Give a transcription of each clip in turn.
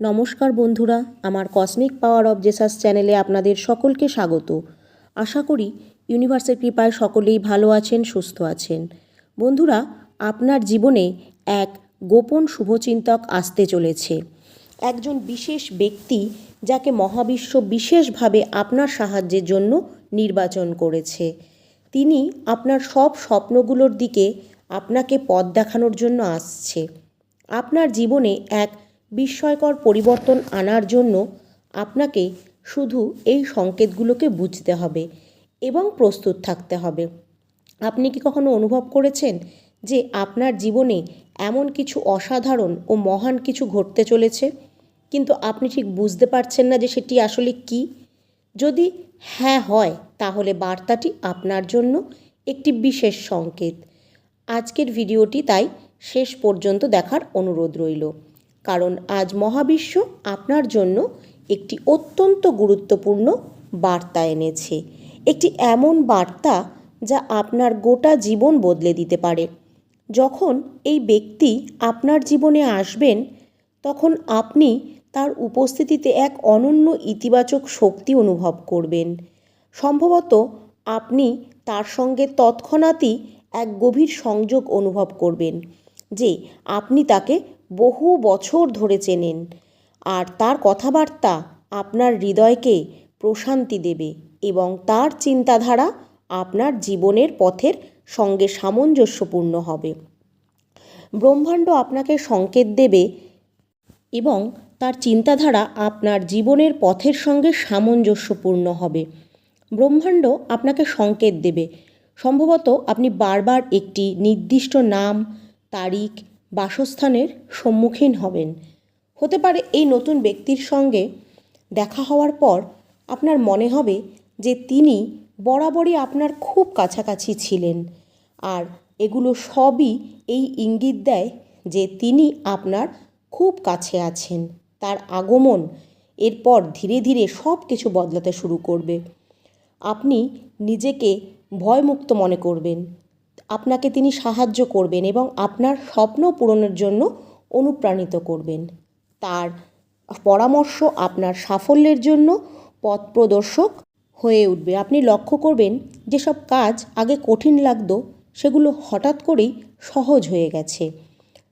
নমস্কার বন্ধুরা, আমার কসমিক পাওয়ার অব জেসাস চ্যানেলে আপনাদের সকলকে স্বাগত। আশা করি ইউনিভার্সের কৃপায় সকলেই ভালো আছেন, সুস্থ আছেন। বন্ধুরা, আপনার জীবনে এক গোপন শুভচিন্তক আসতে চলেছে। একজন বিশেষ ব্যক্তি যাকে মহাবিশ্ব বিশেষভাবে আপনার সাহায্যের জন্য নির্বাচন করেছে। তিনি আপনার সব স্বপ্নগুলোর দিকে আপনাকে পথ দেখানোর জন্য আসছে। আপনার জীবনে এক বিস্ময়কর পরিবর্তন আনার জন্য আপনাকে শুধু এই সংকেতগুলোকে বুঝতে হবে এবং প্রস্তুত থাকতে হবে। আপনি কি কখনো অনুভব করেছেন যে আপনার জীবনে এমন কিছু অসাধারণ ও মহান কিছু ঘটতে চলেছে? কিন্তু আপনি ঠিক বুঝতে পারছেন না যে সেটি আসলে কী? যদি হ্যাঁ হয়, তাহলে বার্তাটি আপনার জন্য একটি বিশেষ সংকেত। আজকের ভিডিওটি তাই শেষ পর্যন্ত দেখার অনুরোধ রইল। কারণ আজ মহাবিশ্ব আপনার জন্য একটি অত্যন্ত গুরুত্বপূর্ণ বার্তা এনেছে। একটি এমন বার্তা যা আপনার গোটা জীবন বদলে দিতে পারে। যখন এই ব্যক্তি আপনার জীবনে আসবেন, তখন আপনি তার উপস্থিতিতে এক অনন্য ইতিবাচক শক্তি অনুভব করবেন। সম্ভবত আপনি তার সঙ্গে তৎক্ষণাৎই এক গভীর সংযোগ অনুভব করবেন যে আপনি তাকে বহু বছর ধরে চেনেন। আর তার কথাবার্তা আপনার হৃদয়কে প্রশান্তি দেবে এবং তার চিন্তাধারা আপনার জীবনের পথের সঙ্গে সামঞ্জস্যপূর্ণ হবে। ব্রহ্মাণ্ড আপনাকে সংকেত দেবে এবং তার চিন্তাধারা আপনার জীবনের পথের সঙ্গে সামঞ্জস্যপূর্ণ হবে। ব্রহ্মাণ্ড আপনাকে সংকেত দেবে। সম্ভবত আপনি বারবার একটি নির্দিষ্ট নাম, তারিখ বাসস্থানের সম্মুখীন হবেন। হতে পারে এই নতুন ব্যক্তির সঙ্গে দেখা হওয়ার পর আপনার মনে হবে যে তিনি বরাবরই আপনার খুব কাছাকাছি ছিলেন। আর এগুলো সবই এই ইঙ্গিত দেয় যে তিনি আপনার খুব কাছে আছেন। তার আগমন এরপর ধীরে ধীরে সব কিছু বদলাতে শুরু করবে। আপনি নিজেকে ভয়মুক্ত মনে করবেন। আপনাকে তিনি সাহায্য করবেন এবং আপনার স্বপ্ন পূরণের জন্য অনুপ্রাণিত করবেন। তার পরামর্শ আপনার সাফল্যের জন্য পথ প্রদর্শক হয়ে উঠবে। আপনি লক্ষ্য করবেন, যেসব কাজ আগে কঠিন লাগতো, সেগুলো হঠাৎ করেই সহজ হয়ে গেছে।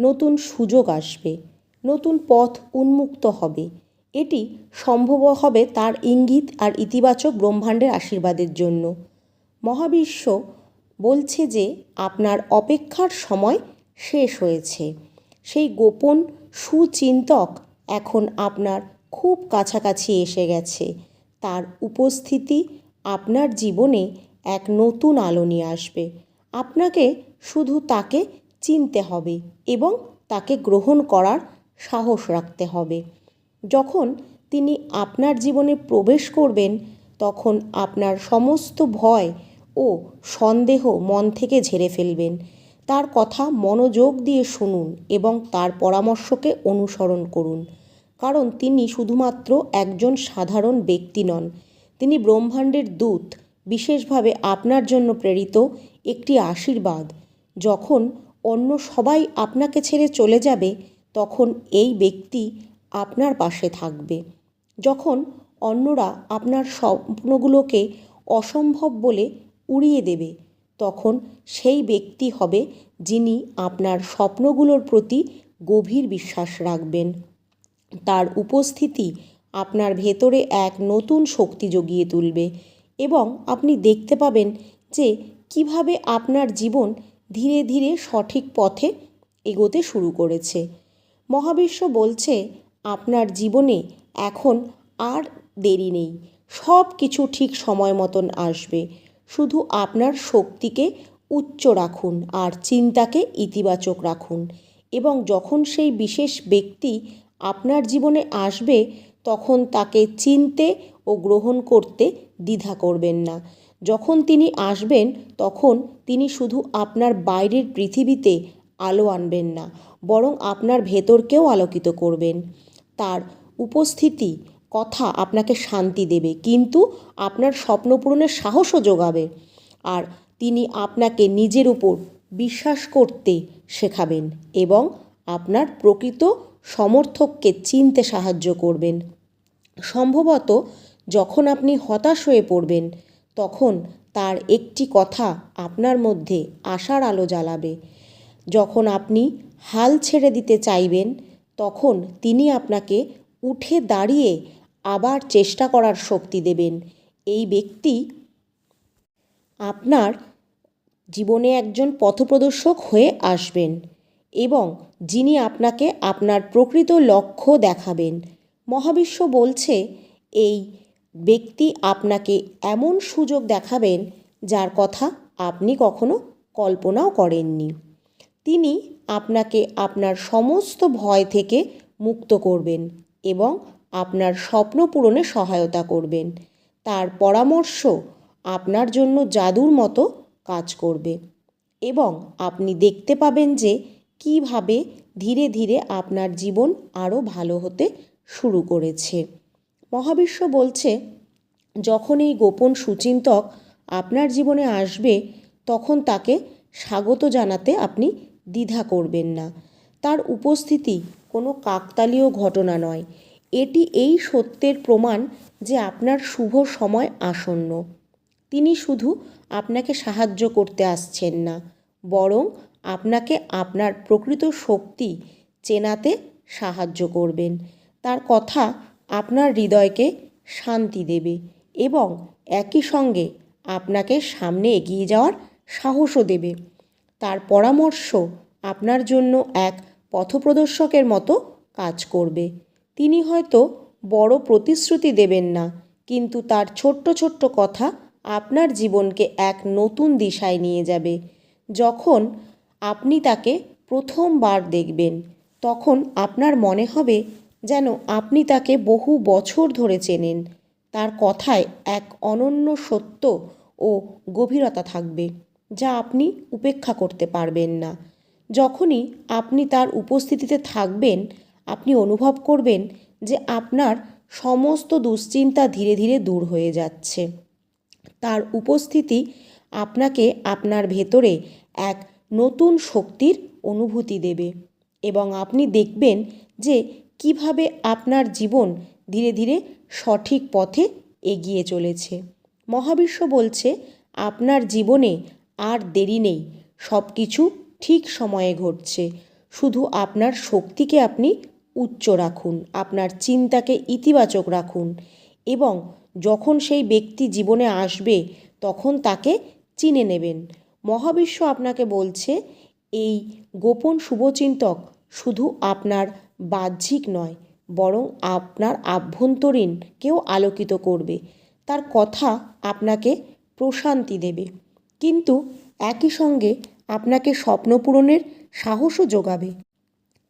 নতুন সুযোগ আসবে, নতুন পথ উন্মুক্ত হবে। এটি সম্ভব হবে তার ইঙ্গিত আর ইতিবাচক ব্রহ্মাণ্ডের আশীর্বাদের জন্য। মহাবিশ্ব বলছে যে আপনার অপেক্ষার সময় শেষ হয়েছে। সেই গোপন সুচিন্তক এখন আপনার খুব কাছাকাছি এসে গেছে। তার উপস্থিতি আপনার জীবনে এক নতুন আলো নিয়ে আসবে। আপনাকে শুধু তাকে চিনতে হবে এবং তাকে গ্রহণ করার সাহস রাখতে হবে। যখন তিনি আপনার জীবনে প্রবেশ করবেন, তখন আপনার সমস্ত ভয় ও সন্দেহ মন থেকে ঝেড়ে ফেলবেন। তার কথা মনোযোগ দিয়ে শুনুন এবং তার পরামর্শকে অনুসরণ করুন। কারণ তিনি শুধুমাত্র একজন সাধারণ ব্যক্তি নন। তিনি ব্রহ্মাণ্ডের দূত, বিশেষভাবে আপনার জন্য প্রেরিত একটি আশীর্বাদ। যখন অন্য সবাই আপনাকে ছেড়ে চলে যাবে, তখন এই ব্যক্তি আপনার পাশে থাকবে। যখন অন্যরা আপনার স্বপ্নগুলোকে অসম্ভব বলে উড়িয়ে দেবে। তখন সেই ব্যক্তি হবে যিনি আপনার স্বপ্নগুলোর প্রতি গভীর বিশ্বাস রাখবেন। তার উপস্থিতি আপনার ভেতরে এক নতুন শক্তি জগিয়ে তুলবে এবং আপনি দেখতে পাবেন যে কীভাবে আপনার জীবন ধীরে ধীরে সঠিক পথে এগোতে শুরু করেছে। মহাবিশ্ব বলছে, আপনার জীবনে এখন আর দেরি নেই। সব কিছু ঠিক সময় মতন আসবে। শুধু আপনার শক্তিকে উচ্চ রাখুন আর চিন্তাকে ইতিবাচক রাখুন। এবং যখন সেই বিশেষ ব্যক্তি আপনার জীবনে আসবে, তখন তাকে চিনতে ও গ্রহণ করতে দ্বিধা করবেন না। যখন তিনি আসবেন, তখন তিনি শুধু আপনার বাইরের পৃথিবীতে আলো আনবেন না, বরং আপনার ভেতরকেও আলোকিত করবেন। তার উপস্থিতি কথা আপনাকে শান্তি দেবে, কিন্তু আপনার স্বপ্ন পূরণের সাহসও যোগাবে। আর তিনি আপনাকে নিজের উপর বিশ্বাস করতে শেখাবেন এবং আপনার প্রকৃত সমর্থককে চিনতে সাহায্য করবেন। সম্ভবত যখন আপনি হতাশ হয়ে পড়বেন, তখন তার একটি কথা আপনার মধ্যে আশার আলো জ্বালাবে। যখন আপনি হাল ছেড়ে দিতে চাইবেন, তখন তিনি আপনাকে উঠে দাঁড়িয়ে আবার চেষ্টা করার শক্তি দেবেন। এই ব্যক্তি আপনার জীবনে একজন পথপ্রদর্শক হয়ে আসবেন এবং যিনি আপনাকে আপনার প্রকৃত লক্ষ্য দেখাবেন। মহাবিশ্ব বলছে, এই ব্যক্তি আপনাকে এমন সুযোগ দেখাবেন যার কথা আপনি কখনো কল্পনাও করেননি। তিনি আপনাকে আপনার সমস্ত ভয় থেকে মুক্ত করবেন এবং আপনার স্বপ্ন পূরণে সহায়তা করবেন। তার পরামর্শ আপনার জন্য জাদুর মতো কাজ করবে। এবং আপনি দেখতে পাবেন যে কীভাবে ধীরে ধীরে আপনার জীবন আরও ভালো হতে শুরু করেছে। মহাবিশ্ব বলছে, যখন এই গোপন সুচিন্তক আপনার জীবনে আসবে, তখন তাকে স্বাগত জানাতে আপনি দ্বিধা করবেন না। তার উপস্থিতি কোনো কাকতালীয় ঘটনা নয়। এটি এই সত্যের প্রমাণ যে আপনার শুভ সময় আসন্ন। তিনি শুধু আপনাকে সাহায্য করতে আসছেন না, বরং আপনাকে আপনার প্রকৃত শক্তি চেনাতে সাহায্য করবেন। তার কথা আপনার হৃদয়কে শান্তি দেবে এবং একই সঙ্গে আপনাকে সামনে এগিয়ে যাওয়ার সাহসও দেবে। তার পরামর্শ আপনার জন্য এক পথপ্রদর্শকের মতো কাজ করবে। তিনি হয়তো বড় প্রতিশ্রুতি দেবেন না, কিন্তু তার ছোট্ট ছোট্ট কথা আপনার জীবনকে এক নতুন দিশায় নিয়ে যাবে। যখন আপনি তাকে প্রথমবার দেখবেন, তখন আপনার মনে হবে যেন আপনি তাকে বহু বছর ধরে চেনেন। তার কথায় এক অনন্য সত্য ও গভীরতা থাকবে, যা আপনি উপেক্ষা করতে পারবেন না। যখনই আপনি তার উপস্থিতিতে থাকবেন আপনি অনুভব করবেন যে আপনার সমস্ত দুশ্চিন্তা ধীরে ধীরে দূর হয়ে যাচ্ছে। তার উপস্থিতি আপনাকে আপনার ভেতরে এক নতুন শক্তির অনুভূতি দেবে এবং আপনি দেখবেন যে কীভাবে আপনার জীবন ধীরে ধীরে সঠিক পথে এগিয়ে চলেছে। মহাবিশ্ব বলছে, আপনার জীবনে আর দেরি নেই সব কিছু ঠিক সময়ে ঘটছে। শুধু আপনার শক্তিকে আপনি উচ্চ রাখুন, আপনার চিন্তাকে ইতিবাচক রাখুন এবং যখন সেই ব্যক্তি জীবনে আসবে, তখন তাকে চিনে নেবেন। মহাবিশ্ব আপনাকে বলছে, এই গোপন শুভচিন্তক শুধু আপনার বাহ্যিক নয়, বরং আপনার আভ্যন্তরীণকেও আলোকিত করবে। তার কথা আপনাকে প্রশান্তি দেবে। কিন্তু একই সঙ্গে আপনাকে স্বপ্ন পূরণের সাহসও যোগাবে।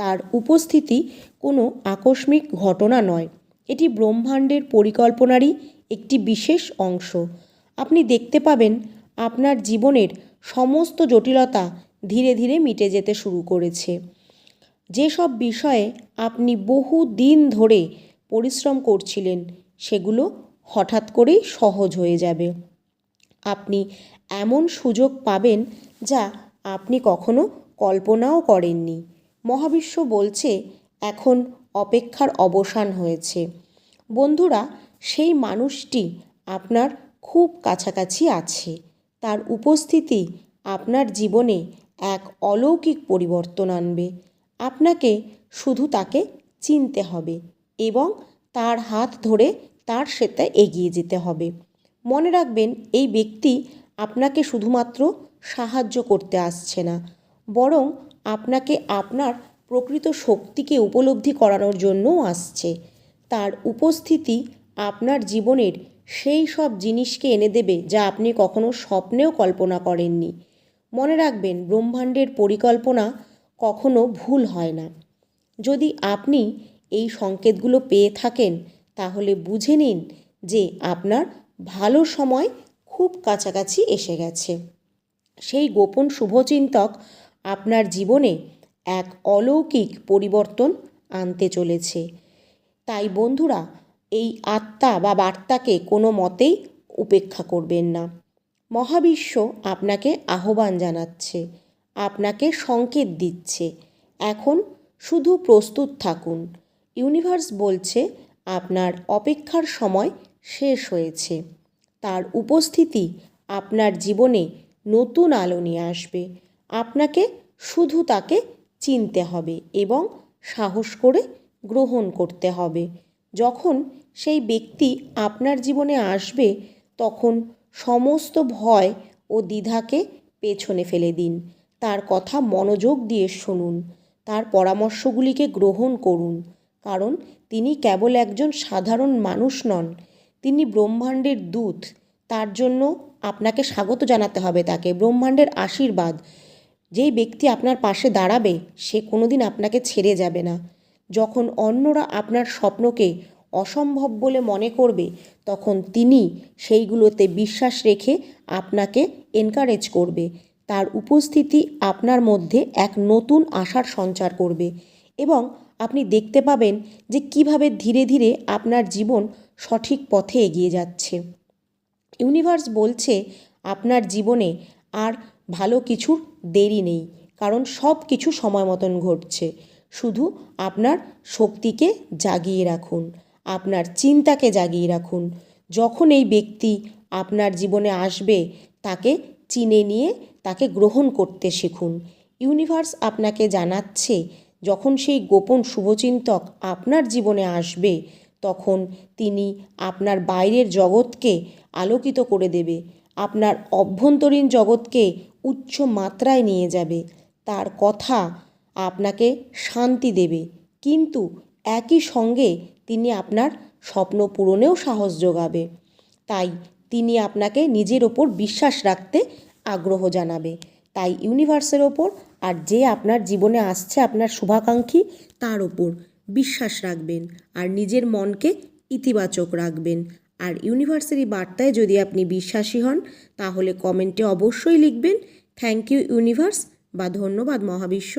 তার উপস্থিতি কোনো আকস্মিক ঘটনা নয়। এটি ব্রহ্মাণ্ডের পরিকল্পনারই একটি বিশেষ অংশ। আপনি দেখতে পাবেন, আপনার জীবনের সমস্ত জটিলতা ধীরে ধীরে মিটে যেতে শুরু করেছে। যেসব বিষয়ে আপনি বহু দিন ধরে পরিশ্রম করছিলেন, সেগুলো হঠাৎ করেই সহজ হয়ে যাবে। আপনি এমন সুযোগ পাবেন যা আপনি কখনো কল্পনাও করেননি। মহাবিশ্ব বলছে, এখন অপেক্ষার অবসান হয়েছে। বন্ধুরা, সেই মানুষটি আপনার খুব কাছাকাছি আছে। তার উপস্থিতি আপনার জীবনে এক অলৌকিক পরিবর্তন আনবে। আপনাকে শুধু তাকে চিনতে হবে এবং তার হাত ধরে তার সাথে এগিয়ে যেতে হবে। মনে রাখবেন, এই ব্যক্তি আপনাকে শুধুমাত্র সাহায্য করতে আসছে না। বরং আপনাকে আপনার প্রকৃত শক্তিকে উপলব্ধি করানোর জন্যও আসছে। তার উপস্থিতি আপনার জীবনের সেই সব জিনিসকে এনে দেবে যা আপনি কখনো স্বপ্নেও কল্পনা করেননি। মনে রাখবেন, ব্রহ্মাণ্ডের পরিকল্পনা কখনো ভুল হয় না। যদি আপনি এই সংকেতগুলো পেয়ে থাকেন, তাহলে বুঝে নিন যে আপনার ভালো সময় খুব কাছাকাছি এসে গেছে। সেই গোপন শুভচিন্তক আপনার জীবনে এক অলৌকিক পরিবর্তন আনতে চলেছে। তাই বন্ধুরা, এই আত্মা বা বার্তাকে কোনো মতেই উপেক্ষা করবেন না। মহাবিশ্ব আপনাকে আহ্বান জানাচ্ছে, আপনাকে সংকেত দিচ্ছে। এখন শুধু প্রস্তুত থাকুন। ইউনিভার্স বলছে, আপনার অপেক্ষার সময় শেষ হয়েছে। তার উপস্থিতি আপনার জীবনে নতুন আলো নিয়ে আসবে। আপনাকে শুধু তাকে চিনতে হবে এবং সাহস করে গ্রহণ করতে হবে। যখন সেই ব্যক্তি আপনার জীবনে আসবে, তখন সমস্ত ভয় ও দ্বিধাকে পেছনে ফেলে দিন। তার কথা মনোযোগ দিয়ে শুনুন। তার পরামর্শগুলিকে গ্রহণ করুন। কারণ তিনি কেবল একজন সাধারণ মানুষ নন, তিনি ব্রহ্মাণ্ডের দূত। তার জন্য আপনাকে স্বাগত জানাতে হবে তাকে। ব্রহ্মাণ্ডের আশীর্বাদ। যেই ব্যক্তি আপনার পাশে দাঁড়াবে, সে কোনোদিন আপনাকে ছেড়ে যাবে না। যখন অন্যরা আপনার স্বপ্নকে অসম্ভব বলে মনে করবে, তখন তিনি সেইগুলোতে বিশ্বাস রেখে আপনাকে এনকারেজ করবে। তার উপস্থিতি আপনার মধ্যে এক নতুন আশার সঞ্চার করবে এবং আপনি দেখতে পাবেন যে কীভাবে ধীরে ধীরে আপনার জীবন সঠিক পথে এগিয়ে যাচ্ছে। ইউনিভার্স বলছে, আপনার জীবনে আর ভালো কিছুর দেরি নেই, কারণ সব কিছু সময় মতন ঘটছে। শুধু আপনার শক্তিকে জাগিয়ে রাখুন, আপনার চিন্তাকে জাগিয়ে রাখুন। যখন এই ব্যক্তি আপনার জীবনে আসবে, তাকে চিনে নিয়ে তাকে গ্রহণ করতে শিখুন। ইউনিভার্স আপনাকে জানাচ্ছে, যখন সেই গোপন শুভচিন্তক আপনার জীবনে আসবে, তখন তিনি আপনার বাইরের জগৎকে আলোকিত করে দেবে। আপনার অভ্যন্তরীণ জগৎকে উচ্চ মাত্রায় নিয়ে যাবে। তার কথা আপনাকে শান্তি দেবে। কিন্তু একই সঙ্গে তিনি আপনার স্বপ্ন পূরণেও সাহস যোগাবে। তাই তিনি আপনাকে নিজের ওপর বিশ্বাস রাখতে আগ্রহ জানাবে। তাই ইউনিভার্সের ওপর আর যে আপনার জীবনে আসছে আপনার শুভাকাঙ্ক্ষী, তার ওপর বিশ্বাস রাখবেন। আর নিজের মনকে ইতিবাচক রাখবেন। আর ইউনিভার্সেরই বার্তায় যদি আপনি বিশ্বাসী হন, তাহলে কমেন্টে অবশ্যই লিখবেন, থ্যাংক ইউ ইউনিভার্স বা ধন্যবাদ মহাবিশ্ব